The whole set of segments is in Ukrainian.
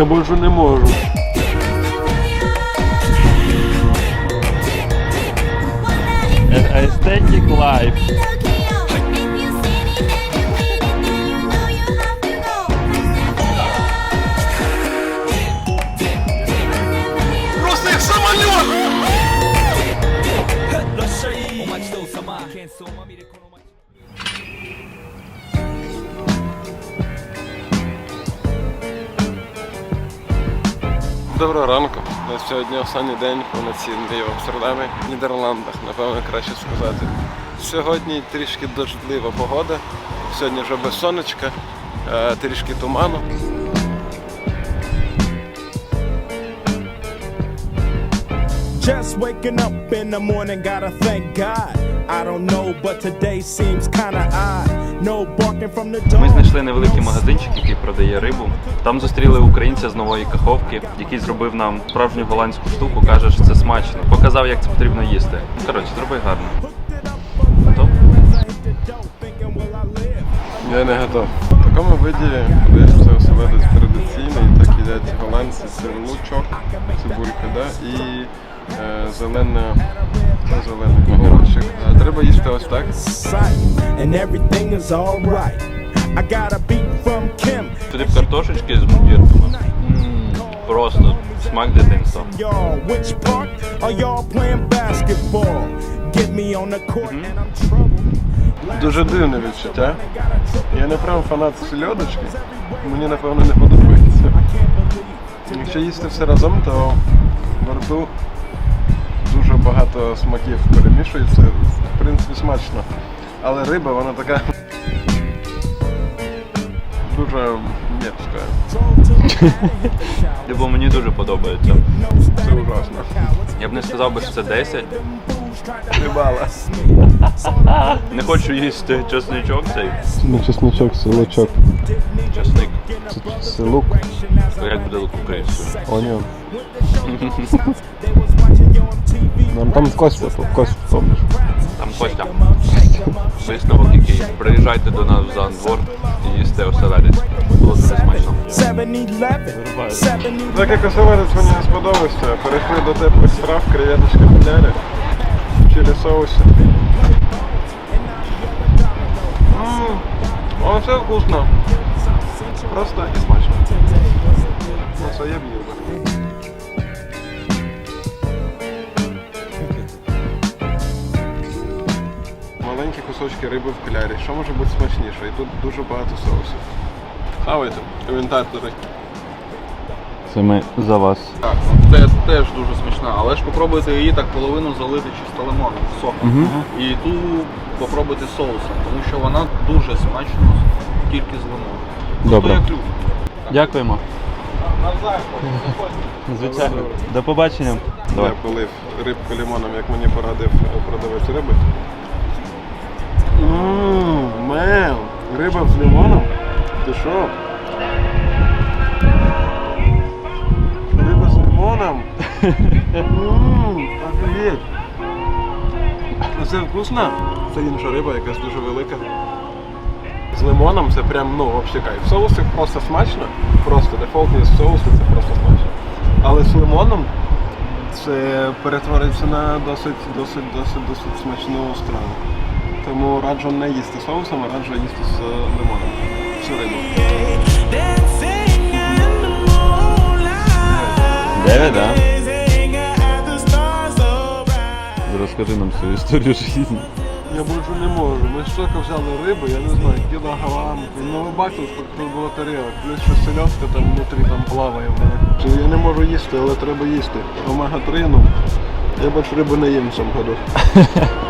Я більше не можу. Aesthetic life. Доброго ранку. Нас сьогодні останній день повноцінний в Амстердамі, в Нідерландах, напевно, краще сказати. Сьогодні трішки дождлива погода. Сьогодні вже без сонечка, е, трішки туману. Just waking up in the morning, gotta thank God. I don't know, but today seems kinda odd. No barking from the Ми знайшли невеликий магазинчик, який продає рибу. Там зустріли українця з нової каховки, який зробив нам справжню голландську штуку. каже, що це смачно. Показав, як це потрібно їсти. Коротше, зроби гарно. Готов? Я не готов. В такому виді це оселедець традиційний, так їдять голландці, це лучок, цибулька, да? і е, зелена, огірочок. Треба їсти ось так. And everything is alright. I got a beat from Kim. Туди картошечки з мундірками. Просто смак дитинства. Y'all, which part are y'all playing basketball? Get me on the court and I'm trouble. Дуже дивне відчуття. Я не прям фанат сільодочки, мені напевно не подобається. Якщо їсти все разом, то в рту дуже багато смаків перемішується. В принципі, смачно. Але риба, вона така дуже мерзка. Типу, мені дуже подобається. Це ужасно. Я б не сказав би, що це 10. Рибала. Не хочу їсти чесничок цей. Не чесночок, це лучок. Чесник. Це лук, Як буде лук українською? оніон. Нам там кость випав, кость помниш. Там Костя. Висновок який. Приїжджайте до нас в Зандвор і їсте оселедець. Було дуже смачно. Так як оселедець мені не сподобався, перейшли до теплих страв, креветочки філярі, чилі соусі. Воно все вкусно. Просто і смачно. Ну це я б Маленькі кусочки риби в кляре. Що може бути смачніше? І тут дуже багато соусів. Хавайте, коментатори. Це ми за вас. Так, ну, це теж дуже смачна, але ж попробуйте її так половину залити чисто лимоном, соком. І ту попробуйте соусом, тому що вона дуже смачна тільки з лимоном. Добре. То як люблю. Дякуємо. Звичайно. До побачення. Давай. Я полив рибку лимоном, як мені порадив продавець риби. Ммм, мем, риба з лимоном? Ти що? Риба з лимоном? Офігеть. А Це вкусно? Це інша риба, якась дуже велика. З лимоном це прям, ну, взагалі кайф. Соуси просто смачно, просто дефолтні соуси це просто смачно. Але з лимоном це перетвориться на досить, досить, досить, досить смачну страву. Тому раджу не їсти соусом, а раджу їсти з лимоном. Всю рибу. Дев'ять, да? Розкажи нам свою історію життя. Я більше не можу. Ми стільки взяли риби, я не знаю, кілограм. Ну ви бачили, скільки тут було тарілок. Плюс ще селедка там внутрі там плаває в мене. Чи Я не можу їсти, але треба їсти. Омега-3, ну. Я більше риби не їм в цьому году.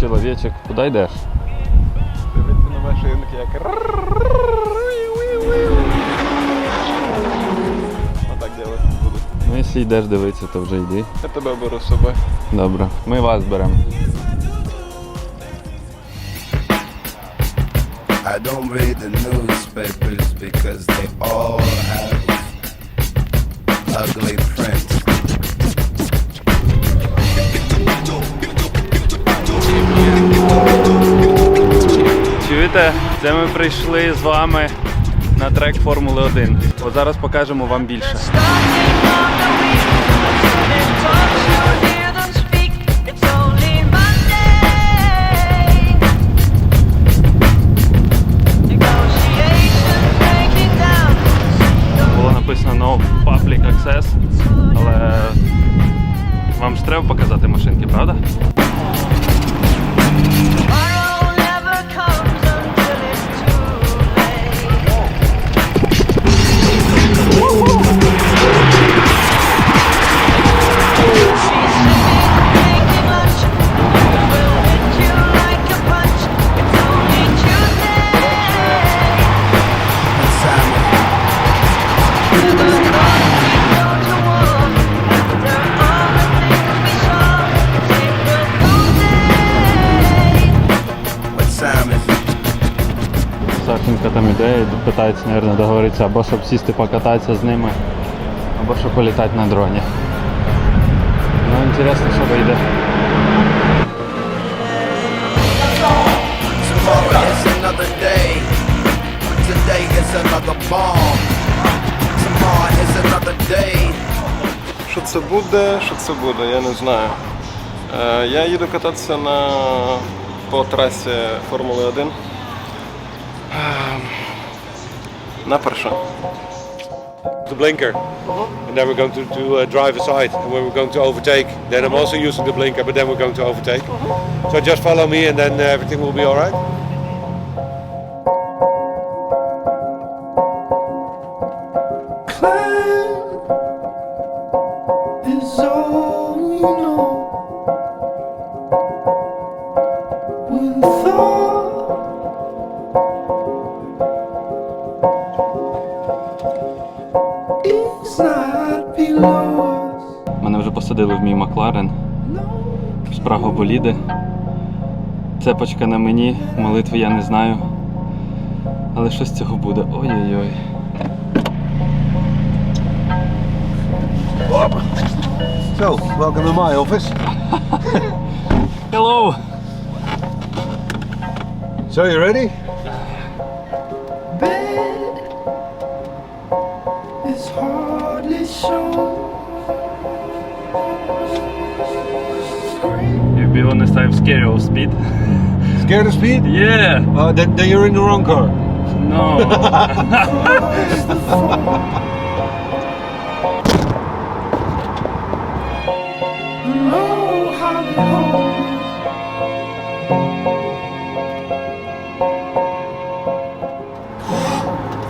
чоловічок. Куди йдеш? Дивіться на машинки, як. Отак делать буду. Ну, якщо йдеш дивитися, то вже йди. Я тебе беру з собою. Добре. Ми вас беремо. I don't read the newspapers because they all have ugly prints. Чуєте? Це ми прийшли з вами на трек Формули 1. От зараз покажемо вам більше. Було написано No Public Access, але вам ж треба показати машинки, правда? І питається, мабуть, договоритися або щоб сісти покататися з ними, або щоб політати на дроні. Ну, інтересно, що вийде. Що це буде? Що це буде? Я не знаю. Е, я їду кататися на, по трасі Формули 1. na The blinker, and then we're going to, to uh, drive aside. And when we're going to overtake, then I'm also using the blinker, but then we're going to overtake. So just follow me, and then uh, everything will be all right. Мене вже посадили в мій Макларен. Справа боліди. Цепочка на мені, молитви я не знаю. Але що з цього буде? Ой-ой-ой. So, welcome to my office. Hello! So, you ready? Be honest, I'm scared of speed. Scared of speed? Yeah! Uh, then, then you're in the wrong car. No!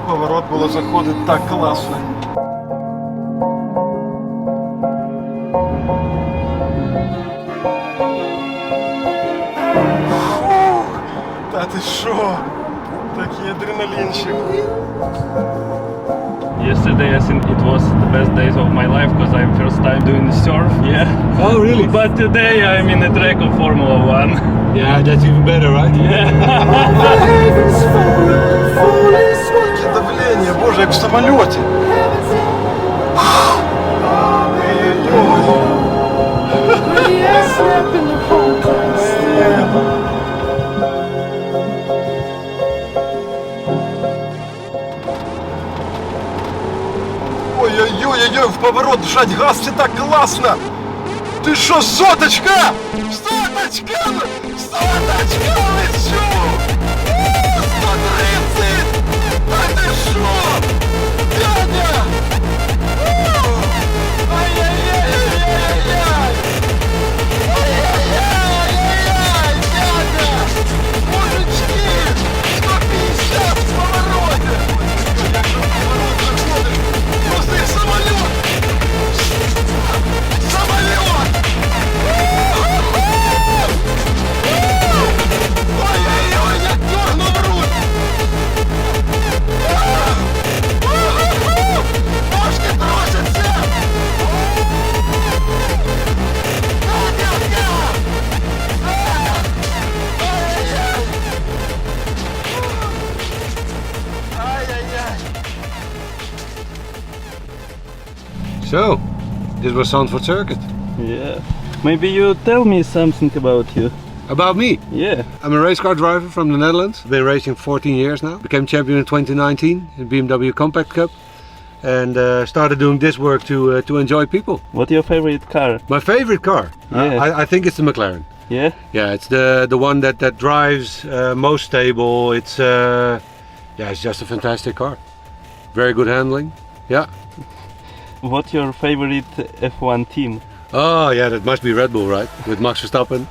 Поворот було заходить так класно. Ти що? Такий адреналінчик. Yesterday I think it was the best days of my life because I'm first time doing the surf. Yeah. Oh, really? But today I'm in a track of Formula One. Yeah, that's even better, right? Яке давлення, боже, як в самольоті. Ой-ой-ой. В поворот вжать газ, це так классно ты шо соточка? Соточка! Соточка, лечу! У, 130! Да ты що? So, this was Zandvoort Circuit. Yeah. Maybe you tell me something about you. About me, Yeah. I'm a race car driver from the Netherlands. Been racing 14 years now. Became champion in 2019 in BMW Compact Cup, and uh, started doing this work to uh, to enjoy people. What your favorite car? My favorite car, Yeah. I, I think it's the McLaren. Yeah. Yeah, it's the the one that that drives uh, most stable. It's uh, yeah, it's just a fantastic car. Very good handling. Yeah What your favorite F1 team? Oh yeah, that must be Red Bull, right? With Max Verstappen.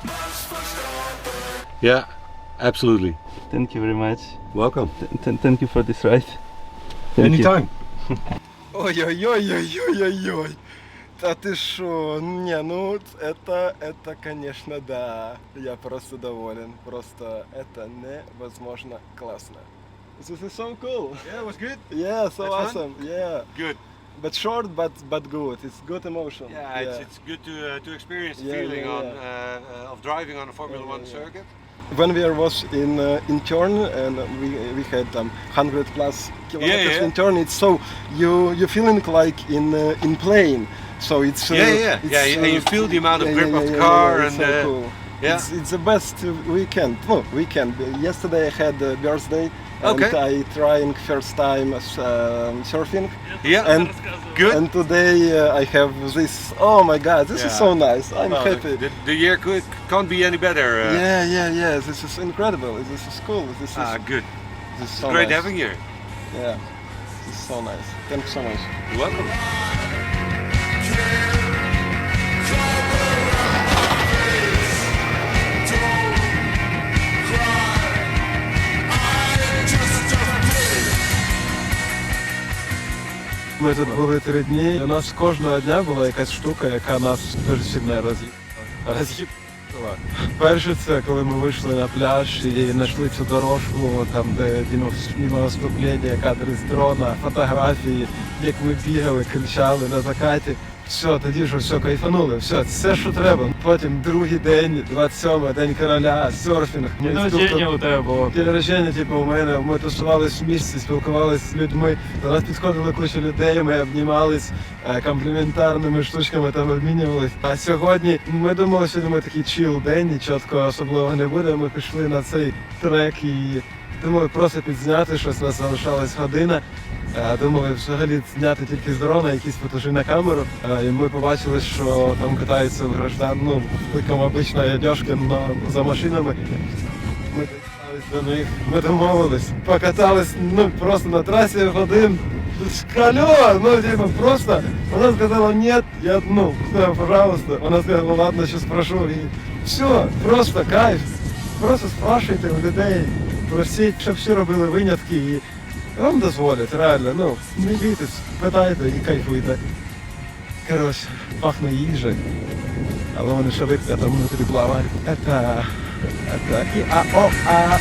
Yeah, absolutely. Thank you very much. Welcome. Th- th- thank you for this ride. Thank you. Anytime. Ой-ой-ой-ой-ой-ой-ой. Да ты шо? Не, ну это, это, конечно, да. Я просто доволен. Просто это невозможно классно. This is so cool. Yeah, it was good. Yeah, so Had fun? awesome. Yeah. Good. But short, but but good. It's good emotion. Yeah, it's, it's good to uh, to experience the Yeah, feeling yeah, on uh, uh, of driving on a Formula Yeah, One yeah, yeah. circuit. when we was in uh, in turn and we we had um, 100 plus kilometers yeah. in turn it's so you you feeling like in uh, in plane so it's uh, Yeah, yeah, it's, yeah, yeah, and you feel the amount of yeah, grip yeah, of the yeah, car yeah, and, so uh, cool. Yeah. it's, it's the best uh, weekend no weekend yesterday I had a birthday and Okay. I trying first time as, um surfing Yeah, and good. and today uh, I have this oh my god this is Yeah. so nice I'm Well, happy The, the year could, can't be any better. Uh, yeah yeah yeah this is incredible this is cool this is Ah, good. this is so Great nice. having you. Yeah, it's so nice. Thanks so much. You're welcome. Ми тут були три дні. У нас кожного дня була якась штука, яка нас дуже сильно роз'їхала. Перше це коли ми вийшли на пляж і знайшли цю дорожку, там де дімовступлення, кадри з дрона, фотографії, як ми бігали, кричали на закаті. Все, тоді ж все кайфанули, все, все, що треба. Потім другий день, 27 день короля, серфінг. День народження у тебе було. День типу, у мене ми тусувались в місті, спілкувалися з людьми. До нас підходили куча людей, ми обнімались е, компліментарними штучками там обмінювались. А сьогодні ми думали, що ми такий чіл день, і чітко особливо не буде. Ми пішли на цей трек і думали просто підзняти щось. У нас залишалась година. Е, Думали взагалі зняти тільки з дрона, якісь фотожі на камеру. Е, І ми побачили, що там катаються в граждан, ну, в такому обичної одежки за машинами. Ми доїхались до них, ми домовились, покатались ну просто на трасі годин. Шкальо, ну типа просто. Вона сказала нет, я ну, сказав, пожалуйста. Вона сказала, ладно, сейчас спрошу. І все, просто кайф. Просто спрашуйте у людей, просіть, щоб всі робили винятки і вам дозволять, реально, ну, не бійтесь, питайте і кайфуйте. Коротше, пахне їжею. Але вони швидко там внутрі плавають. Это... Это... І а о а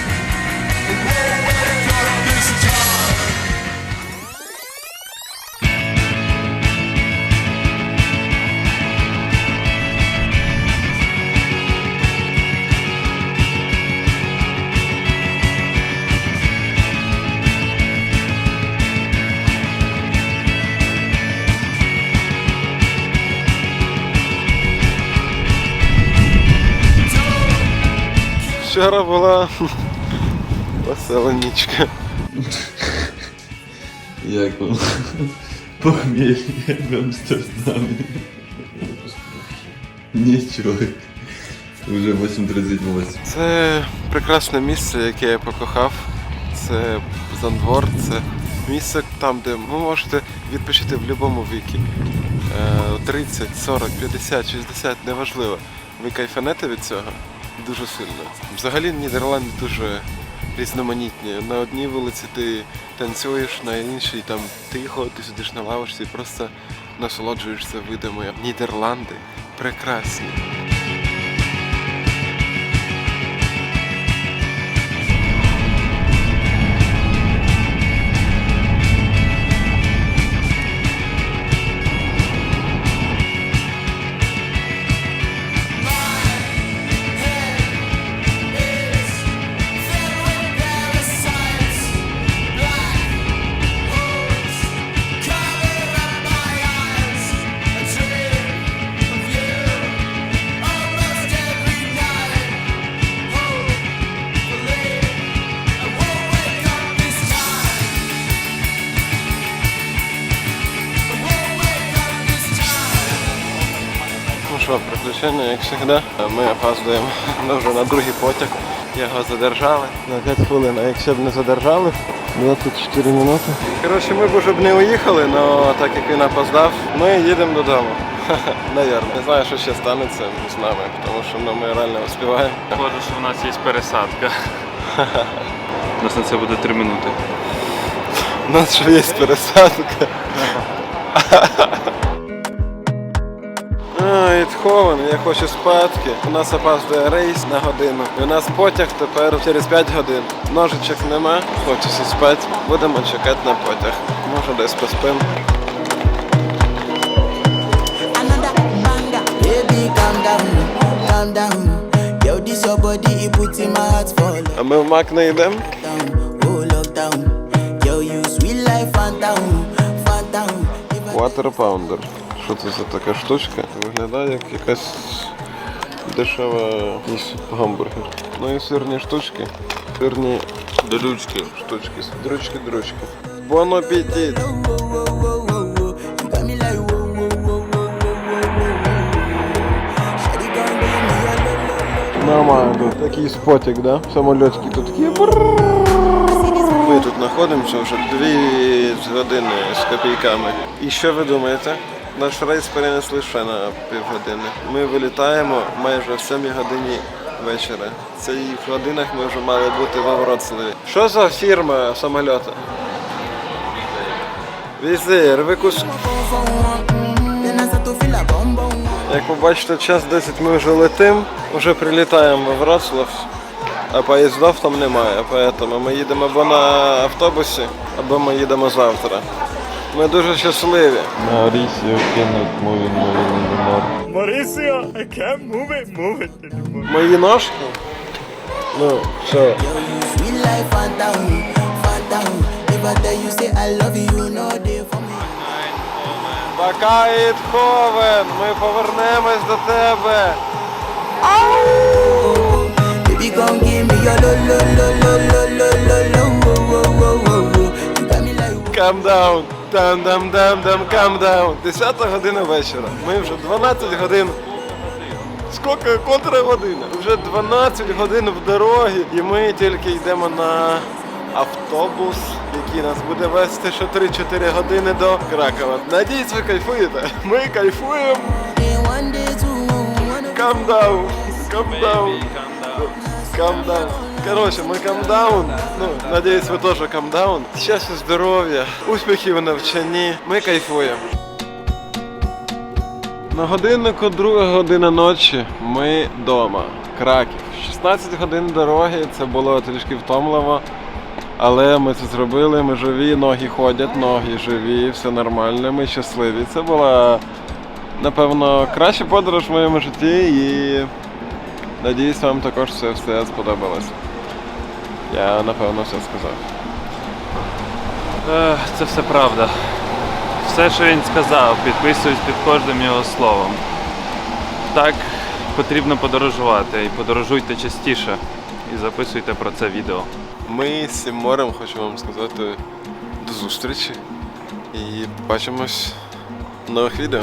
Вчора була весела нічка. Як вам похмелье в Амстердамі? Нічого. Уже 8.38. Це прекрасне місце, яке я покохав. Це Зандвор, це місце там, де ви можете відпочити в будь-якому віці. Е, 30, 40, 50, 60, неважливо. Ви кайфанете від цього дуже сильно. Взагалі Нідерланди дуже різноманітні. На одній вулиці ти танцюєш, на іншій там тихо, ти сидиш на лавочці і просто насолоджуєшся видами. Нідерланди прекрасні. Що, приключення, як завжди. Ми опаздуємо ну, вже на другий потяг. Його задержали на 5 хвилин, а якщо б не задержали, 24 минути. Коротше, ми б вже б не уїхали, але так як він опоздав, ми їдемо додому. Навірно. Не знаю, що ще станеться з нами, тому що ну, ми реально успіваємо. Походу, що в нас є пересадка. У нас на це буде 3 минути. У нас ще є пересадка. Відхований, я хочу спадки. У нас опаздує рейс на годину. І у нас потяг тепер через 5 годин. Ножичок нема, хочеться спати. Будемо чекати на потяг. Може десь поспимо. А ми в мак не йдемо. Water pounder що це за така штучка. Виглядає як якась дешева гамбургер. Ну і сирні штучки. Сирні дрючки. Штучки. Дрючки, дрючки. Бон аппетит! Нормально. Такий спотик, да? Самольотики тут такі. Ми тут знаходимося вже дві години з копійками. І що ви думаєте? Наш рейс перенесли ще на півгодини. Ми вилітаємо майже в 7 годині вечора. В цих годинах ми вже мали бути во Вроцлаві. Що за фірма самольоту? Візир, ви кус... Then I start to feel a bum bum. Як ви бачите, час 10 ми вже летим, вже прилітаємо в Вроцлав, а поїздів там немає, тому ми їдемо або на автобусі, або ми їдемо завтра. Ми дуже щасливі. Мої ножки. Ну, що? Yo, you sweet life, phantom, phantom. If I tell you, say I love you, you know they for me. Пока Ітховен, ми повернемось до тебе. Baby, gon' give me your lo lo lo lo lo lo lo lo wo wo wo wo wo. You got me like Calm down. Дам дам дам дам calm down. 10 година вечора. Ми вже 12 годин. Скільки котра година? Вже 12 годин в дорогі, і ми тільки йдемо на автобус, який нас буде вести ще 3-4 години до Кракова. Надіюсь, ви кайфуєте. Ми кайфуємо. Calm down. Calm down. Calm down. Коротше, ми камдаун. Ну, надіюсь, ви теж камдаун. Щастя, здоров'я, успіхів у навчанні. Ми кайфуємо. На годиннику друга година ночі. Ми вдома. Краків. 16 годин дороги. Це було трішки втомливо. Але ми це зробили, ми живі, ноги ходять, ноги живі, все нормально, ми щасливі. Це була, напевно, краща подорож в моєму житті і надіюсь, вам також це все сподобалось. Я напевно все сказав. Ех, Це все правда. Все, що він сказав, підписуюсь під кожним його словом. Так потрібно подорожувати і подорожуйте частіше. І записуйте про це відео. Ми з цим морем хочу вам сказати до зустрічі і бачимось в нових відео.